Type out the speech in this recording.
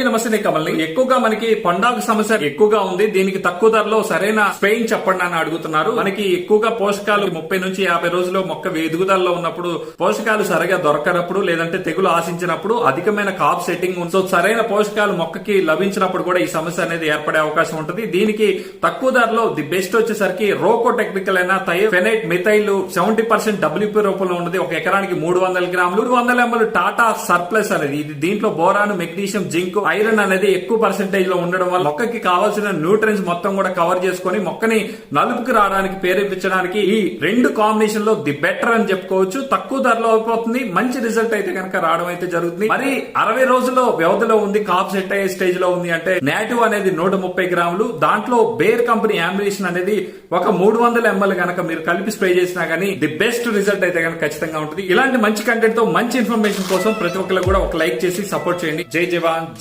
అండి నమస్తే కమల్ని? ఎక్కువగా మనకి పండాకు సమస్య ఎక్కువగా ఉంది. దీనికి తక్కువ ధరలో సరైన స్ప్రేయింగ్ చెప్పండి అని అడుగుతున్నారు. మనకి ఎక్కువగా పోషకాలు ముప్పై నుంచి యాభై రోజుల్లో మొక్క ఎదుగుదలలో ఉన్నప్పుడు పోషకాలు సరిగా దొరకనప్పుడు లేదంటే తెగులు ఆశించినప్పుడు అధికమైన కాప్ సెట్టింగ్ సో సరైన పోషకాలు మొక్కకి లభించినప్పుడు కూడా ఈ సమస్య అనేది ఏర్పడే అవకాశం ఉంటుంది. దీనికి తక్కువ ధరలో ది బెస్ట్ వచ్చేసరికి రోకో టెక్నికల్ అయిన thiophanate methyl seventy percent WP రూపంలో ఉన్నది. ఒక ఎకరానికి మూడు వందల గ్రాములు. మూడు వందల ఎంఎల్ టాటా సర్ప్లస్ అనేది ఇది దీంట్లో బోరాన్ మెగ్నీషియం జింక్ ఐరన్ అనేది ఎక్కువ పర్సెంటేజ్లో ఉండడం వల్ల మొక్కకి కావాల్సిన న్యూట్రియన్స్ మొత్తం కూడా కవర్ చేసుకొని మొక్కని నలుపుకి రావడానికి ప్రేరేపించడానికి ఈ రెండు కాంబినేషన్లో ది బెటర్ అని చెప్పుకోవచ్చు. తక్కువ ధరలో అయిపోతుంది. మంచి రిజల్ట్ అయితే కనుక రావడం అయితే జరుగుతుంది. మరి అరవై రోజుల్లో వ్యవధిలో ఉంది కాప్ సెట్ అయ్యే స్టేజ్లో ఉంది అంటే నేటివ్ అనేది నూట ముప్పై గ్రాములు. దాంట్లో బేర్ కంపెనీ ఆంబినేషన్ అనేది ఒక మూడు వందల ఎంఎల్ గనక మీరు కలిపి స్ప్రే చేసినా గానీ ది బెస్ట్ రిజల్ట్ అయితే కనుక ఖచ్చితంగా ఉంటుంది. ఇలాంటి మంచి కంటెంట్తో మంచి ఇన్ఫర్మేషన్ కోసం ప్రతి ఒక్కరు కూడా ఒక లైక్ చేసి సపోర్ట్ చేయండి. జై జవాన్ జై